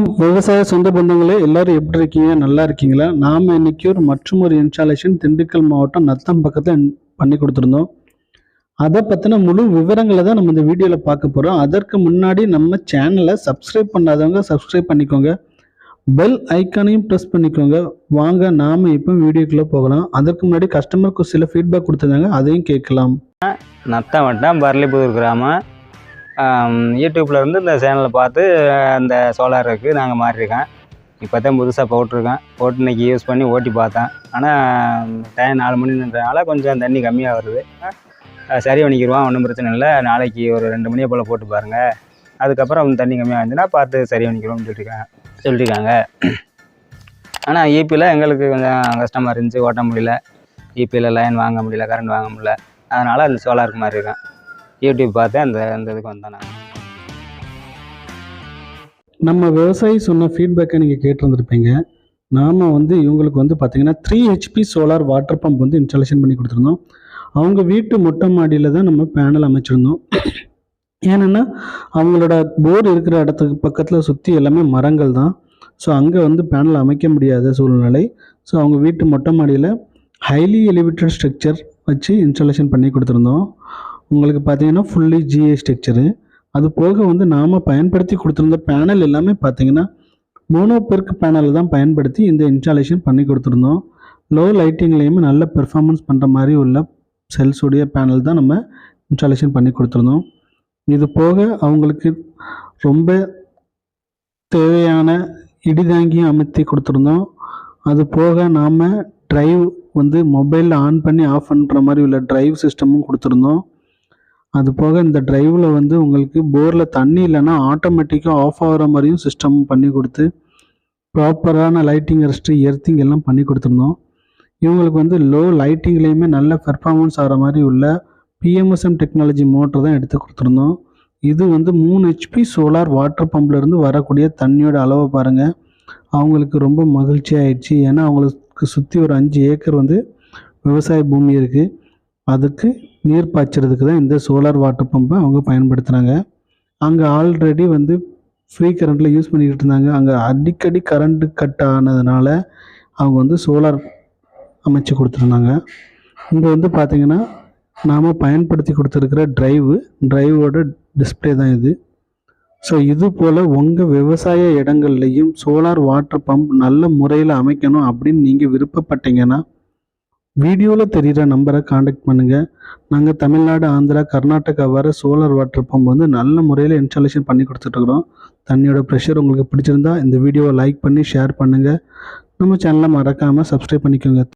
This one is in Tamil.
விவசாய சொந்த பந்தங்களே எல்லாரும் எப்படி இருக்கீங்க? நல்லா இருக்கீங்களா? நாம இன்னைக்கு ஒரு மற்றும் ஒரு இன்ஸ்டாலேஷன் திண்டுக்கல் மாவட்டம் நத்தம் பக்கத்தில் பண்ணி கொடுத்துருந்தோம். அதை பற்றின முழு விவரங்களை தான் நம்ம இந்த வீடியோவில் பார்க்க போகிறோம் அதற்கு முன்னாடி நம்ம சேனலை சப்ஸ்கிரைப் பண்ணாதவங்க சப்ஸ்கிரைப் பண்ணிக்கோங்க. பெல் ஐக்கானையும் ப்ரெஸ் பண்ணிக்கோங்க. வாங்க நாம் இப்போ வீடியோக்குள்ளே போகலாம். அதற்கு முன்னாடி கஸ்டமருக்கு சில ஃபீட்பேக் கொடுத்துருந்தாங்க. அதையும் கேட்கலாம். நத்தம் வட்டம் பரளிபுதூர் கிராமம். யூடியூப்பில் இருந்து இந்த சேனலை பார்த்து அந்த சோலார் இருக்குது நாங்கள் மாறியிருக்கேன் இப்போ தான் புதுசாக போட்டிருக்கேன் போட்டு இன்னைக்கு யூஸ் பண்ணி ஓட்டி பார்த்தேன். ஆனால் டைம் நாலு மணின்றனால கொஞ்சம் தண்ணி கம்மியாக வருது. சரி பண்ணிக்கிடுவோம் ஒன்றும் பிரச்சனை இல்லை. நாளைக்கு ஒரு ரெண்டு மணியை போல் போட்டு பாருங்கள் அதுக்கப்புறம் தண்ணி கம்மியாக இருந்துச்சுன்னா பார்த்து சரி பண்ணிக்கிறோம்னு சொல்லியிருக்காங்க சொல்லியிருக்காங்க ஆனால் ஈபியில் எங்களுக்கு கொஞ்சம் கஷ்டமாக இருந்துச்சு. ஓட்ட முடியல. ஈபியில் லைன் வாங்க முடியல கரண்ட் வாங்க முடியல. அதனால் அந்த சோலாருக்கு மாதிரி இருக்கேன் யூடியூப் பார்த்து அந்த அந்த இதுக்கு வந்தேன் நான். நம்ம விவசாயி சொன்ன ஃபீட்பேக்கை நீங்கள் கேட்டிருந்துருப்பீங்க. நாம் வந்து இவங்களுக்கு வந்து பார்த்தீங்கன்னா three HP solar water pump வந்து இன்ஸ்டாலேஷன் பண்ணி கொடுத்துருந்தோம். அவங்க வீட்டு மொட்டை மாடியில் தான் நம்ம பேனல் அமைச்சிருந்தோம். ஏன்னா அவங்களோட போர் இருக்கிற இடத்துக்கு பக்கத்தில் சுற்றி எல்லாமே மரங்கள் தான். ஸோ அங்கே வந்து பேனல் அமைக்க முடியாத சூழ்நிலை. ஸோ அவங்க வீட்டு மொட்டை மாடியில் ஹைலி எலிவேட்டட் ஸ்ட்ரக்சர் வச்சு இன்ஸ்டாலேஷன் பண்ணி கொடுத்துருந்தோம். உங்களுக்கு பார்த்தீங்கன்னா ஃபுல்லி ஜிஏ ஸ்ட்ரக்சரு அது போக வந்து நாம் பயன்படுத்தி கொடுத்துருந்த பேனல் எல்லாமே பார்த்தீங்கன்னா மோனோபெர்க் பேனல் தான் பயன்படுத்தி இந்த இன்ஸ்டாலேஷன் பண்ணி கொடுத்துருந்தோம். லோ லைட்டிங்லேயுமே நல்ல பெர்ஃபார்மன்ஸ் பண்ணுற மாதிரி உள்ள செல்ஸுடைய பேனல் தான் நம்ம இன்ஸ்டாலேஷன் பண்ணி கொடுத்துருந்தோம். இது போக அவங்களுக்கு ரொம்ப தேவையான இடிதாங்கியும் அமைத்து கொடுத்துருந்தோம். அது போக நாம் ட்ரைவ் வந்து மொபைலில் ஆன் பண்ணி ஆஃப் பண்ணுற மாதிரி உள்ள ட்ரைவ் சிஸ்டமும் கொடுத்துருந்தோம். அது போக இந்த டிரைவில் வந்து உங்களுக்கு போரில் தண்ணி இல்லைன்னா ஆட்டோமேட்டிக்காக ஆஃப் ஆகிற மாதிரியும் சிஸ்டம் பண்ணி கொடுத்து ப்ராப்பரான லைட்டிங் ரெஸ்ட்டு எர்த்திங் எல்லாம் பண்ணி கொடுத்துருந்தோம். இவங்களுக்கு வந்து லோ லைட்டிங்லேயுமே நல்ல பெர்ஃபார்மன்ஸ் ஆகிற மாதிரி உள்ள பிஎம்எஸ்எம் டெக்னாலஜி மோட்டர் தான் எடுத்து கொடுத்துருந்தோம். இது வந்து மூணு ஹெச்பி சோலார் வாட்டர் பம்ப்லேருந்து வரக்கூடிய தண்ணியோட அளவை பாருங்கள் அவங்களுக்கு ரொம்ப மகிழ்ச்சி ஆயிடுச்சு. ஏன்னா அவங்களுக்கு சுற்றி ஒரு அஞ்சு ஏக்கர் வந்து விவசாய பூமி இருக்குது அதுக்கு நீர் பாய்ச்சறதுக்கு தான் இந்த சோலார் வாட்டர் பம்பை அவங்க பயன்படுத்துகிறாங்க அங்கே ஆல்ரெடி வந்து ஃப்ரீ கரண்ட்டில் யூஸ் பண்ணிக்கிட்டு இருந்தாங்க. அங்கே அடிக்கடி கரண்ட்டு கட் ஆனதுனால அவங்க வந்து சோலார் அமைச்சு கொடுத்துருந்தாங்க. இங்கே வந்து பார்த்திங்கன்னா நாம் பயன்படுத்தி கொடுத்துருக்கிற ட்ரைவு ட்ரைவோட டிஸ்ப்ளே தான் இது. ஸோ இது போல் உங்கள் விவசாய இடங்கள்லையும் சோலார் வாட்டர் பம்ப் நல்ல முறையில் அமைக்கணும் அப்படின்னு நீங்கள் விருப்பப்பட்டீங்கன்னா வீடியோவில் தெரிகிற நம்பரை காண்டாக்ட் பண்ணுங்கள் நாங்கள் தமிழ்நாடு ஆந்திரா கர்நாடகா வர சோலார் வாட்டர் பம்ப் வந்து நல்ல முறையில் இன்ஸ்டாலேஷன் பண்ணி கொடுத்துட்ருக்குறோம். தண்ணியோட ப்ரெஷர் உங்களுக்கு பிடிச்சிருந்தா இந்த வீடியோவை லைக் பண்ணி ஷேர் பண்ணுங்கள் நம்ம சேனலை மறக்காமல் சப்ஸ்கிரைப் பண்ணிக்கோங்க.